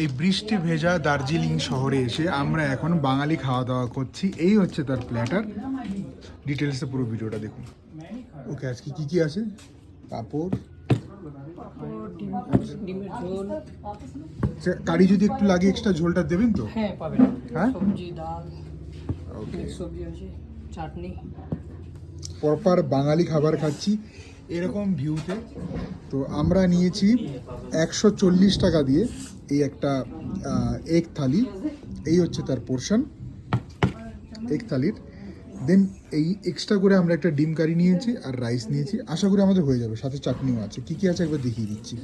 এই বৃষ্টি ভেজা দার্জিলিং শহরে এসে আমরা এখন বাঙালি খাওয়া দাওয়া করছি। এই হচ্ছে তার প্ল্যাটার ডিটেলসে পুরো ভিডিওটা দেখুন। ওকে আজকে কি কি আছে? পাঁপড়। আচ্ছা, কারি যদি একটু লাগে এক্সট্রা ঝোলটা দেবেন তো? হ্যাঁ পাবেন। হ্যাঁ? সবজি ডাল ওকে। সবজি আছে চাটনি। প্রপার বাঙালি খাবার খাচ্ছি। এরকম ভিউতে তো আমরা নিয়েছি একশো চল্লিশ টাকা দিয়ে এই একটা এগ থালি। এই হচ্ছে তার পোর্শন এক থালির। দেন এই এক্সট্রা করে আমরা একটা ডিম কারি নিয়েছি আর রাইস নিয়েছি। আশা করি আমাদের হয়ে যাবে সাথে চাটনিও আছে। কি কি আছে একবার দেখিয়ে দিচ্ছি।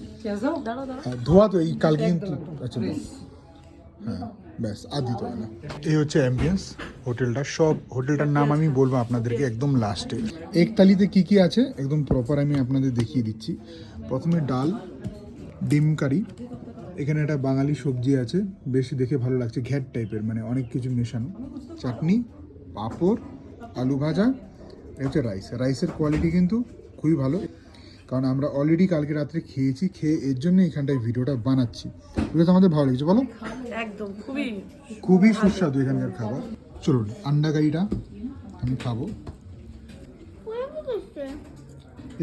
দাঁড়া ধোয়া তো এই কালকে কিন্তু আচ্ছা হ্যাঁ। ব্যাস আর দিতে হবে না। এই হচ্ছে অ্যাম্বিয়েন্স হোটেলটা সব হোটেলটার নাম আমি বলব আপনাদেরকে একদম লাস্টে এক থালিতে কি কি আছে? একদম প্রপার আমি আপনাদের দেখিয়ে দিচ্ছি। প্রথমে ডাল ডিম কারি এখানে একটা বাঙালি সবজি আছে বেশি দেখে ভালো লাগছে ঘ্যাট টাইপের মানে অনেক কিছু মেশানো। চাটনি পাঁপড় আলু ভাজা এটা হচ্ছে রাইস রাইসের কোয়ালিটি কিন্তু খুবই ভালো। কারণ আমরা অলরেডি কালকে রাত্রে খেয়েছি খেয়ে এর জন্য এখানটায় ভিডিওটা বানাচ্ছি। এগুলো তো আমাদের ভালো লেগেছে বলো? একদম খুবই খুবই সুস্বাদু এখানকার খাবার। চলুন আন্ডা কারিটা আমি খাব।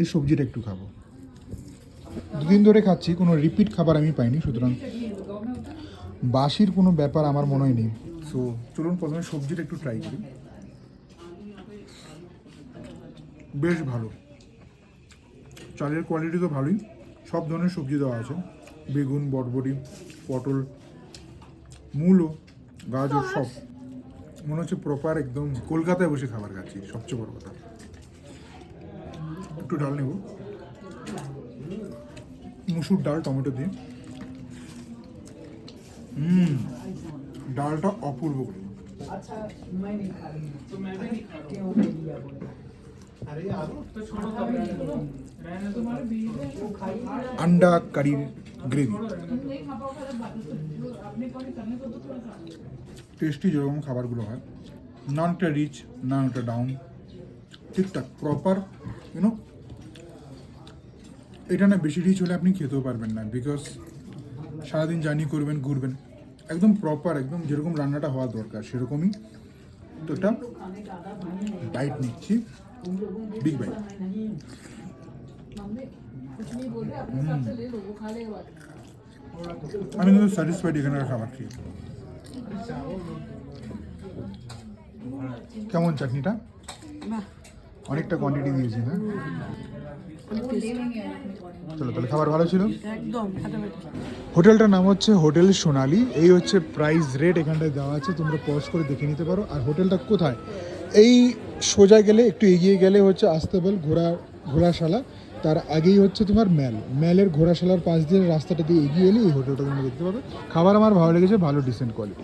এই সবজিটা একটু খাব। দুদিন ধরে খাচ্ছি কোনো রিপিট খাবার আমি পাইনি সুতরাং বাসির কোনো ব্যাপার আমার মনে হয় নেই। সো চলুন প্রথমে সবজিটা একটু ট্রাই করি। বেশ ভালো। চালের কোয়ালিটি তো ভালোই। সব ধরনের সবজি দেওয়া আছে। বেগুন বটবটি পটল মূলো গাজর সব। মনে হচ্ছে প্রপার একদম কলকাতায় বসে খাবার খাচ্ছি সবচেয়ে বড় কথা। একটু ডাল নেব। মুসুর ডাল টমেটো দিয়ে। হুম ডালটা অপূর্ব আন্ডা কারির গ্রেভি টেস্টি যেরকম খাবারগুলো হয় নানটা রিচ নানটা ডাউন ঠিকঠাক প্রপার ইউনো এটা না বেশি রিচ হলে আপনি খেতেও পারবেন না বিকজ সারাদিন জার্নি করবেন ঘুরবেন একদম প্রপার একদম যেরকম রান্নাটা হওয়া দরকার সেরকমই তো একটা বাইট নিচ্ছি বিগ বাইট আমি কিন্তু স্যাটিসফাইড এখানকার খাবার খেয়ে কেমন চাটনিটা? অনেকটা কোয়ান্টিটি দিয়েছি না চলো তাহলে খাবার ভালো ছিল? হোটেলটার নাম হচ্ছে হোটেল সোনালি। এই হচ্ছে প্রাইস রেট এখানটায় দেওয়া আছে। তোমরা পজ করে দেখে নিতে পারো। আর হোটেলটা কোথায়? এই সোজা গেলে, একটু এগিয়ে গেলে হচ্ছে আস্তেবেল ঘোড়া, ঘোড়াশালা। তার আগেই হচ্ছে তোমার ম্যাল। ম্যালের ঘোড়াশালার পাশ দিয়ে রাস্তাটা দিয়ে এগিয়ে এলে এই হোটেলটা তুমি দেখতে পাবে। খাবার আমার ভালো লেগেছে, ভালো ডিসেন্ট কোয়ালিটি